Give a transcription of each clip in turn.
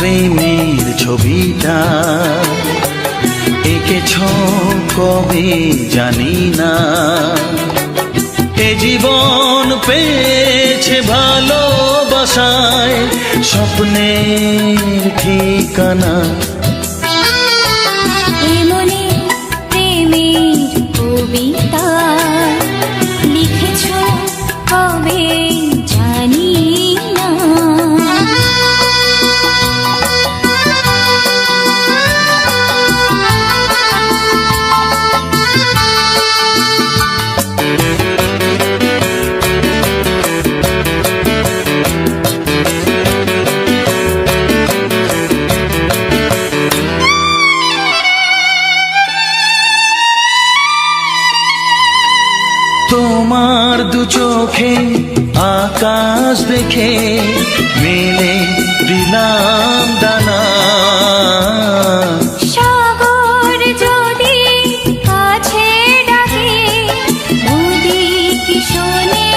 প্রেমের ছবিটা এঁকেছ কবে জানি না। এ জীবন পেয়েছে ভালোবাসায় স্বপ্নের ঠিকানা দু চোখে আকাশ দেখে মেলে দিলাম দানা যদি কি শোনে?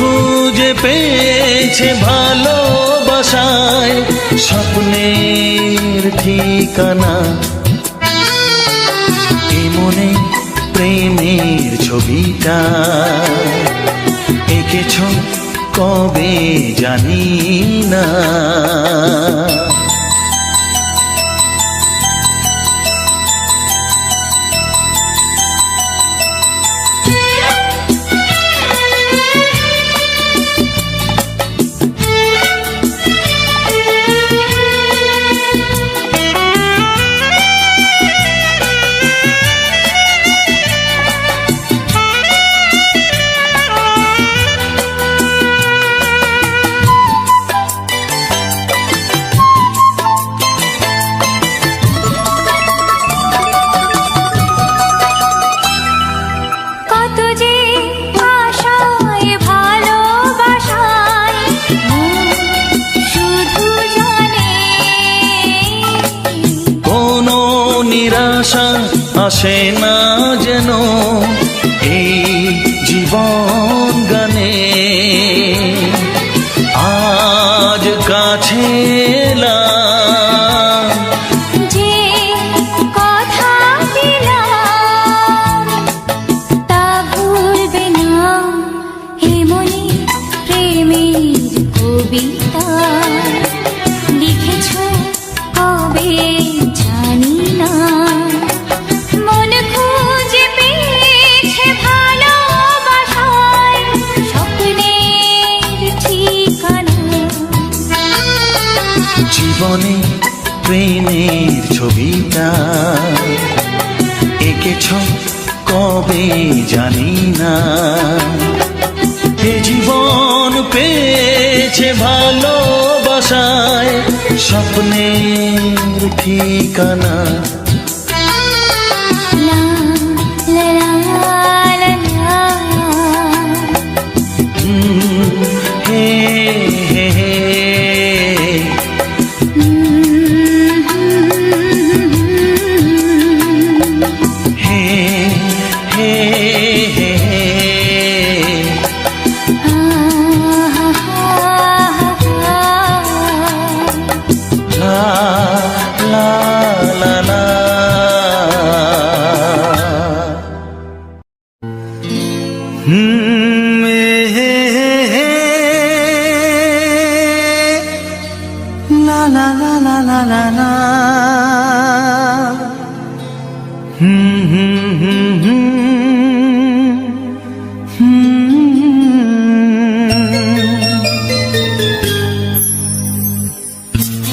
খুঁজে পেয়েছে ভালোবাসায় স্বপ্নের ঠিকানা। মনে প্রেমের ছবিটা এঁকেছ কবে জানি না। নিরাশা আসে না যেন এই জীবন গানে। জীবনে প্রেমের ছবিটা এঁকেছ কবে জানি না। এ জীবন পেয়েছে ভালোবাসায় স্বপ্নের ঠিকানা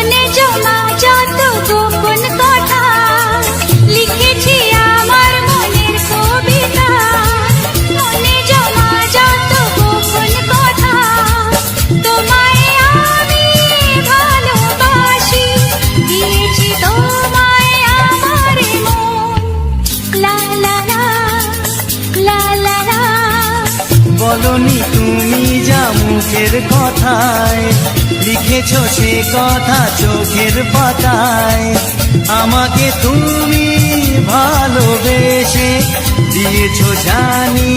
মনে জমা কথা। লিখেছি আমার জমা যত কথা। তোমায় আমি ভালোবাসি দিয়েছি বলনি তুমি মুখের কথায় লিখেছ সে কথা চোখের পাতায়। আমাকে তুমি ভালোবেসে দিয়েছ জানি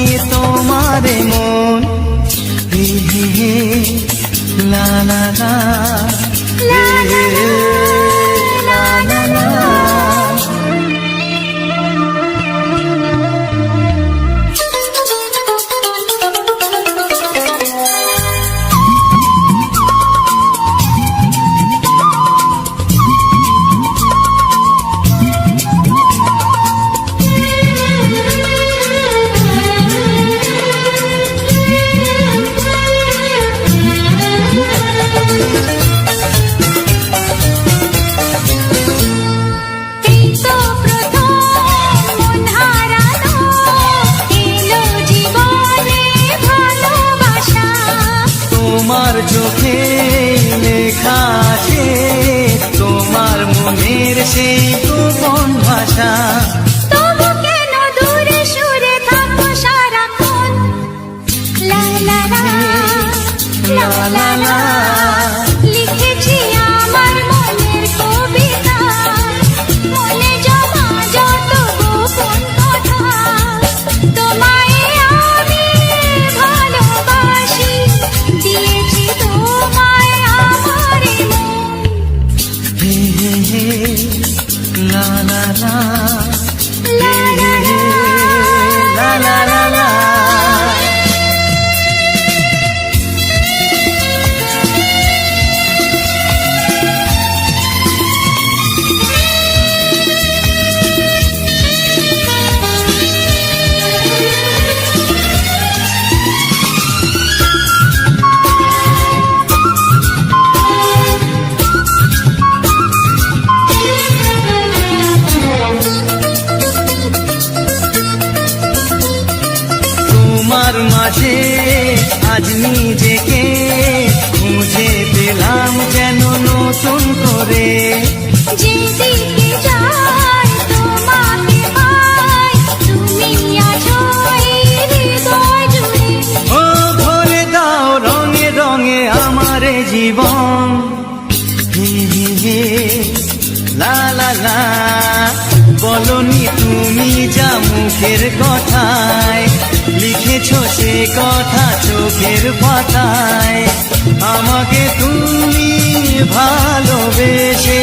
পাশে আজ নিজেকে কথা চোখের পাতায় আমাকে তুমি ভালোবেসে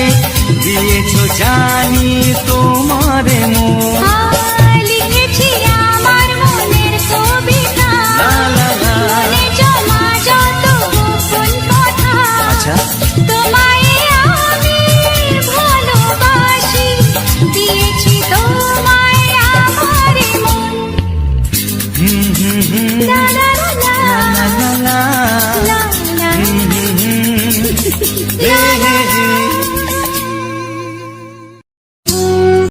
দিয়েছ জানি তোমার মন। আচ্ছা।